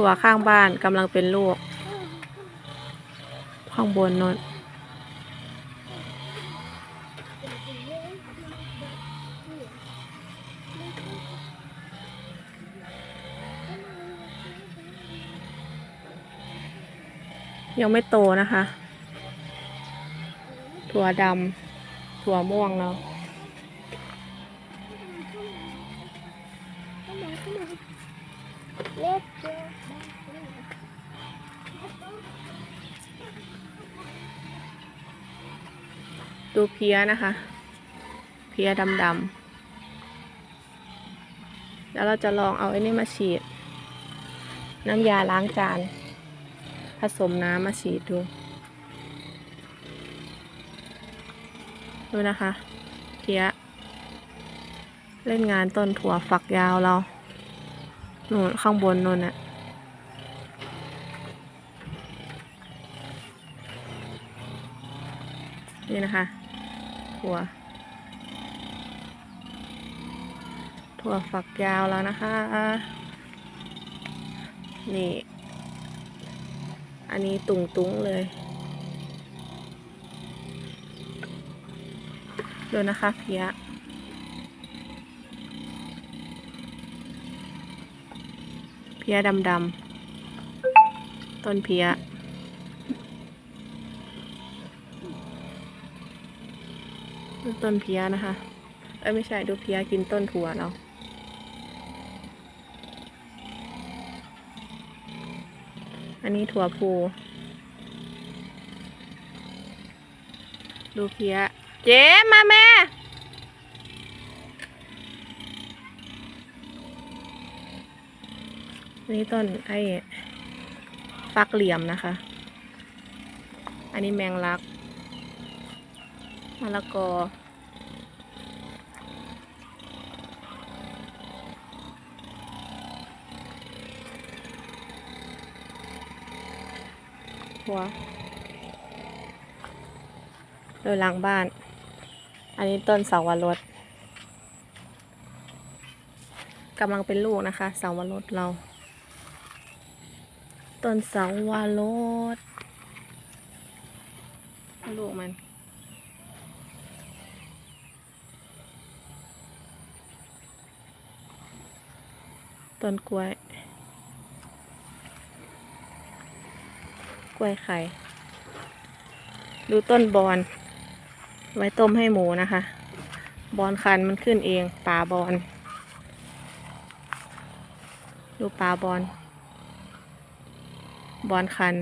ถั่วข้างบ้านกำลังเป็นลูกข้างบนนนยังไม่โตนะคะ ถั่วดำถั่วม่วงเนาะเล็ก ดูเพี้ยนะคะ เพี้ยดำดำๆแล้วเราจะลองเอาไอ้นี่มาฉีด น้ำยาล้างจาน ผสมน้ำมาฉีดดู ดูนะคะ เพี้ย เล่นงานต้นถั่วฝักยาวเรานู่นข้างบนนู่นน่ะนี่นะคะ ถั่ว ถั่วฝักยาวแล้วนะคะ นี่ อันนี้ตุงตุงเลย ดูนะคะเพียเพียดำดำต้นเพีย ดู ต้นเพียนะคะ เอ้ไม่ใช่ดูเพียกินต้นถั่วเราอันนี้ถั่วพูดูเพียเจ๊มาแม่นนี้ต้นไอ้ฟักเหลี่ยมนะคะ อันนี้แมงลักมะละกอ หัวโดยหลังบ้าน อันนี้ต้นเสาวรสกำลังเป็นลูกนะคะเสาวรสเรา ต้นเสาวรสลูกมันต้นกล้วย กล้วยไข่ ดูต้นบอน ไว้ต้มให้หมูนะคะ บอนคันมันขึ้นเองป่าบอน ดูป่าบอน บอนคัน